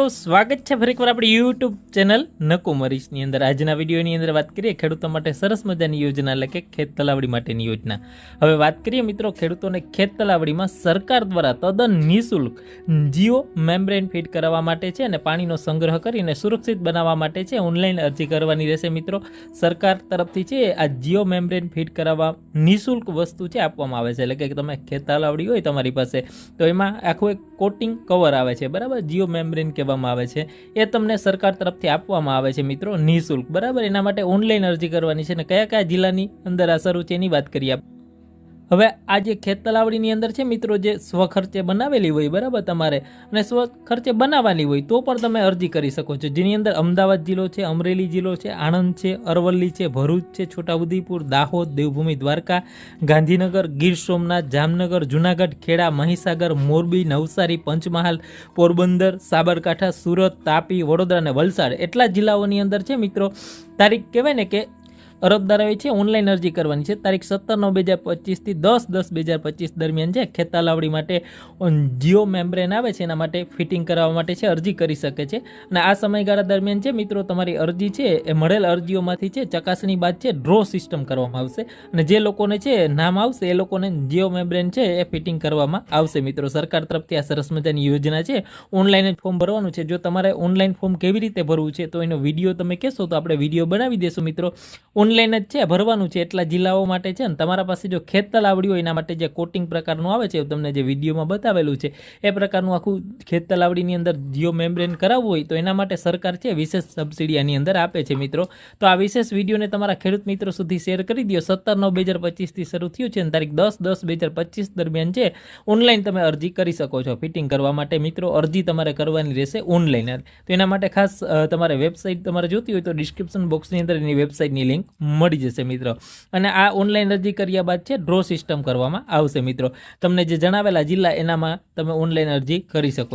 તો સ્વાગત છે ફરી એકવાર આપણી યુટ્યુબ ચેનલ નકુમરીશની અંદર. આજના વિડીયોની અંદર વાત કરીએ ખેડૂતો માટે સરસ મજાની યોજના, એટલે કે ખેત તલાવડી માટેની યોજના. હવે વાત કરીએ મિત્રો ખેડૂતોને ખેત તલાવડીમાં સરકાર દ્વારા તદ્દન નિઃશુલ્ક જીઓ મેમ્બ્રેન ફીટ કરાવવા માટે છે અને પાણીનો સંગ્રહ કરીને સુરક્ષિત બનાવવા માટે છે. ઓનલાઈન અરજી કરવાની રહેશે મિત્રો. સરકાર તરફથી છે આ જીઓ મેમ્બ્રેન ફીટ કરાવવા નિઃશુલ્ક વસ્તુ છે આપવામાં આવે છે. એટલે કે તમે ખેત તલાવડી હોય તમારી પાસે, તો એમાં આખું એક કોટિંગ કવર આવે છે. બરાબર? જીઓ મેમ્બ્રેન કહેવામાં આવે છે. એ તમને સરકાર તરફથી આપવામાં આવે છે મિત્રો, નિઃશુલ્ક. બરાબર? એના માટે ઓનલાઈન અરજી કરવાની છે. અને કયા કયા જિલ્લાની અંદર આ શરૂ છે એની વાત કરીએ. હવે આ જે ખેત તલાવડીની અંદર છે મિત્રો, જે સ્વખર્ચે બનાવેલી હોય, બરાબર તમારે? અને સ્વખર્ચે બનાવવાની હોય, તો પણ તમે અરજી કરી શકો છો. જેની અંદર અમદાવાદ જિલ્લો છે, અમરેલી જિલ્લો છે, આણંદ છે, અરવલ્લી છે, ભરૂચ છે, છોટાઉદેપુર, દાહોદ, દેવભૂમિ, દ્વારકા, ગાંધીનગર, ગીર સોમનાથ, જામનગર, જુનાગઢ, ખેડા, મહીસાગર, મોરબી, નવસારી, પંચમહાલ, પોરબંદર, સાબરકાંઠા, સુરત, તાપી, વડોદરા અને વલસાડ. એટલા જિલ્લાઓની અંદર છે મિત્રો, તારીખ કહેવાય ને કે અરજદારોએ છે ઓનલાઈન અરજી કરવાની છે. તારીખ સત્તર નવ બે હજાર પચીસથી દસ દસ બે હજાર પચીસ દરમિયાન છે. ખેતાલાવડી માટે જીઓ મેમ્બ્રેન આવે છે, એના માટે ફિટિંગ કરાવવા માટે છે, અરજી કરી શકે છે. અને આ સમયગાળા દરમિયાન છે મિત્રો, તમારી અરજી છે એ મળેલ અરજીઓમાંથી છે ચકાસણી બાદ છે ડ્રો સિસ્ટમ કરવામાં આવશે. અને જે લોકોને છે નામ આવશે, એ લોકોને જીઓ મેમ્બ્રેન છે એ ફિટિંગ કરવામાં આવશે મિત્રો. સરકાર તરફથી આ સરસ મજાની યોજના છે. ઓનલાઈન જ ફોર્મ ભરવાનું છે. જો તમારે ઓનલાઈન ફોર્મ કેવી રીતે ભરવું છે, તો એનો વીડિયો તમે કહેશો તો આપણે વીડિયો બનાવી દેશું મિત્રો. ઓનલાઈન જ છે, ભરવાનું છે એટલા જિલ્લાઓ માટે છે ને. તમારા પાસે જો ખેત તલાવડી હોય, એના માટે જે કોટિંગ પ્રકારનું આવે છે તમને જે વિડીયોમાં બતાવેલું છે, એ પ્રકારનું આખું ખેત તલાવડીની અંદર જીઓ મેમ્બ્રેન કરાવવું હોય, તો એના માટે સરકાર છે, વિશેષ સબસિડી આની અંદર આપે છે મિત્રો. તો આ વિશેષ વિડીયોને તમારા ખેડૂત મિત્રો સુધી શેર કરી દો સત્તર નવ બે પચીસથી શરૂ થયું છે અને તારીખ દસ દસ બે હજાર પચીસ દરમિયાન છે ઓનલાઈન તમે અરજી કરી શકો છો. ફિટિંગ કરવા માટે મિત્રો અરજી તમારે કરવાની રહેશે ઓનલાઈન તો એના માટે ખાસ તમારે વેબસાઇટ તમારે જોતી હોય તો ડિસ્ક્રિપ્શન બોક્સની અંદર એની વેબસાઇટની લિંક મળી જશે મિત્રો. અને આ ઓનલાઈન અરજી કર્યા બાદ છે ડ્રો સિસ્ટમ કરવામાં આવશે મિત્રો. તમને જે જણાવેલા જિલ્લા એનામાં તમે ઓનલાઈન અરજી કરી શકો